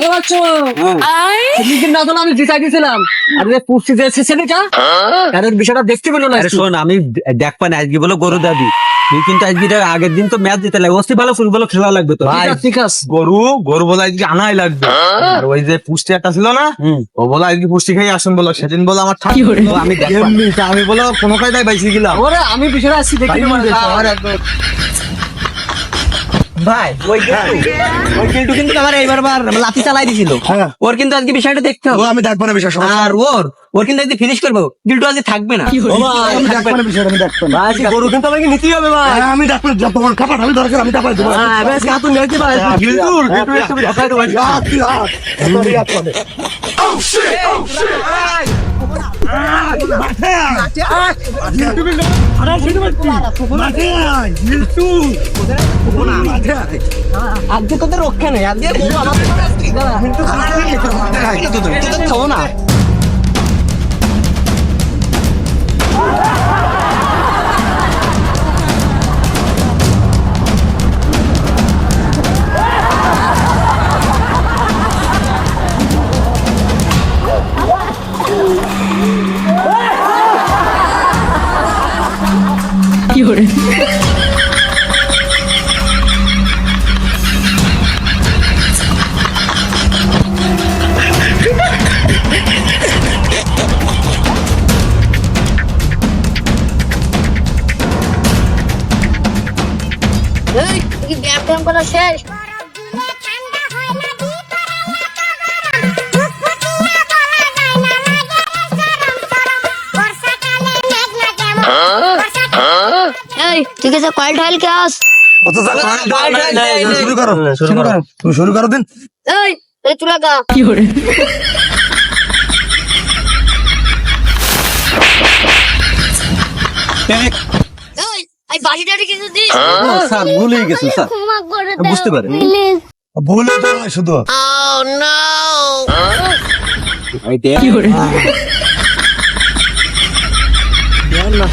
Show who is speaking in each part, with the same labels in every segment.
Speaker 1: ও আচ্ছা সেদিন না তো আমি জিতাই দিয়েছিলাম। আর যে পুষ্টি যে ছেলেটা তার বিষয়টা দেখতে পেল না।
Speaker 2: শোন আমি দেখ পানি আজকে বলো গরু দাবি। তুই কিন্তু আজকে আগের দিন তো ম্যাচ জিতে লাগবে। অস্তি ভালো ফুটবল খেলা লাগবে তো
Speaker 1: ঠিক আছে, ঠিক
Speaker 3: গরু গরু বলে আজকে আনাই লাগবে। আর ওই যে পুষ্টি একটা ছিল না। ও বলে আজকে পুষ্টি খাই আসুন বলো। সেদিন বলে আমার ঠাক
Speaker 2: তো আমি দেখ
Speaker 3: আমি বলো কোনো কায়দায় বাইসে গেলাম?
Speaker 1: ওরে আমি বিষয়টা আসছি দেখতে
Speaker 3: ভাই,
Speaker 1: না।
Speaker 3: একদম
Speaker 2: ভাই ওই ওই কিন্তু কিন্তু আমার এইবার বার লাঠি চালাই দিছিল।
Speaker 3: হ্যাঁ।
Speaker 2: ওর কিন্তু আজকে বিষয়টা দেখতে হবে।
Speaker 3: আমি দেখব না বিষয়
Speaker 2: আর ওর ওর কিন্তু আজকে ফিনিশ করব। গিল্টু আজকে থাকবে না।
Speaker 3: ও ভাই, আমি দেখব না। বিষয়টা আমি দেখব না।
Speaker 1: গরু কিন্তু আমাকে নিতেই হবে ভাই।
Speaker 3: হ্যাঁ, আমি দেখব যত বড় খাবার আমি দরকার আমি চাপাই দেবো।
Speaker 1: হ্যাঁ, এবার আজকে হাতুন ভাই।
Speaker 3: গিল্টু,
Speaker 1: গিল্টু একটু দেখাই দেবো।
Speaker 3: হাত, shit! Oh shit!
Speaker 2: আজকে তোদের রক্ষা নেই আজকে তোদের থো না
Speaker 4: এই কি ব্যায়াম করা শেষ? ঠিক আছে কয়েল টয়েল কে আস?
Speaker 3: কত জায়গা? শুরু করো শুরু করো। তুমি শুরু করো দিন।
Speaker 4: এই এই
Speaker 2: স্যার ভুলে গেছে
Speaker 4: করে
Speaker 2: বুঝতে পারে
Speaker 3: ভুল শুধু। মাঝে দৌড় মাঝে দৌড় মাঝে দৌড়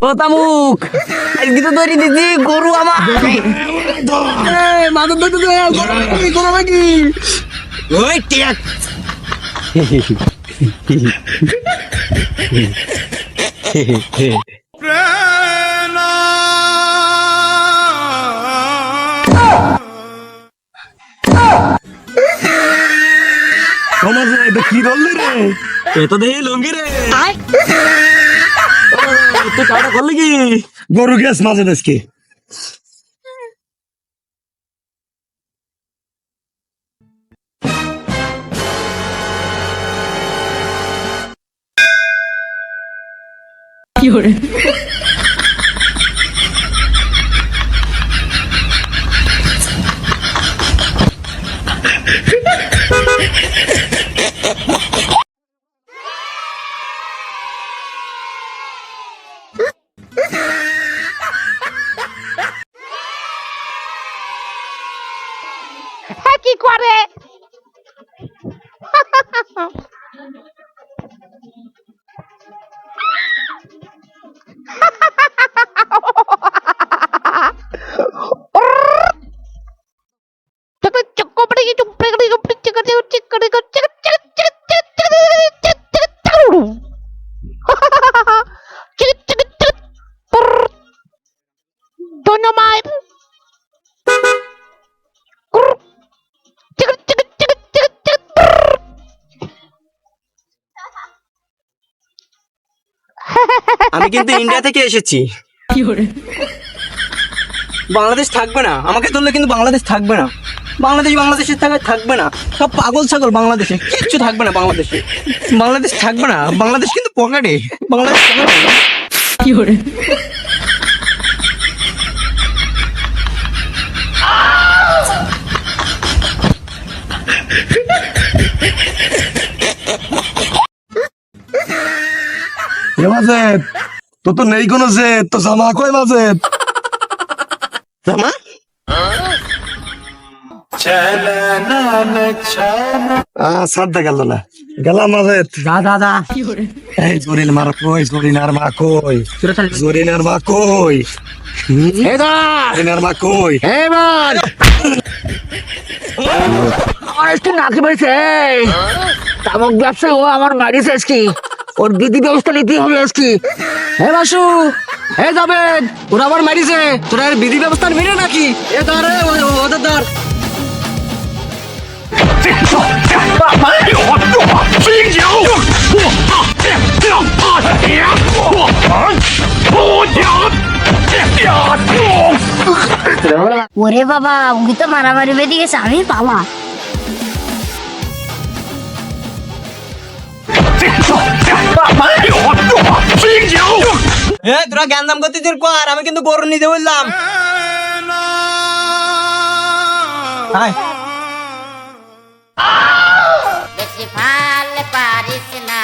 Speaker 2: ও তামুক আজকে তো দড়ি দিদি, গরু আমার।
Speaker 1: মাদক দইতে গরু নাকি
Speaker 2: ওই টিয়াক
Speaker 3: তোমার যে এটা কি ধরলি রে?
Speaker 2: এ তো দেখি লুঙ্গি রে। তুই কাটা করলি কি?
Speaker 3: গরু গ্যাস মাঝে দেশকে
Speaker 4: কি করে? ধন্যবাদ
Speaker 2: আমি কিন্তু ইন্ডিয়া থেকে এসেছি। বাংলাদেশ থাকবে না। আমাকে ধরলে কিন্তু বাংলাদেশ থাকবে না। বাংলাদেশ বাংলাদেশের থাকা থাকবে না। সব পাগল ছাগল বাংলাদেশে। কিচ্ছু থাকবে না বাংলাদেশে। বাংলাদেশ থাকবে না। বাংলাদেশ কিন্তু পকেটে বাংলাদেশ
Speaker 3: এ মাঝে তো তো নেই কোনো জেদ তো জামা কই মাঝে গেল না। গেলাম মাঝে
Speaker 1: যা যা যা।
Speaker 3: এই জরিন মার কই জরিনার মা কই? জরিনার মা কই?
Speaker 1: এবার
Speaker 3: জরিনার মা কই?
Speaker 1: এবার আমার একটু নাকি তামক ব্যবসায় ও আমার মারিছে আজকে ওর বিধি ব্যবস্থা নিতে হবে আজকে। হে বাসু, হে যাবেন ওরা আবার মারিছে। তোরা এর বিধি ব্যবস্থা নিবি নাকি? এ ধর ওদের ধর
Speaker 5: ওরে বাবা উনি তো মারামারি বেঁধে গেছে, আমি পালা।
Speaker 2: এ তোরা জ্ঞান দাম করতে তোর কর আমি কিন্তু গরু নিতে বললাম। হাই
Speaker 4: বেশি ভালো পারিস না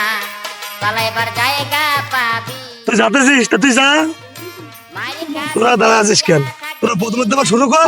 Speaker 4: পালাইবার জায়গা পাবি।
Speaker 3: তুই যাতেছিস তা তুই যা। তোরা দাঁড়া আছিস কেন? তোরা দেওয়া শুরু কর।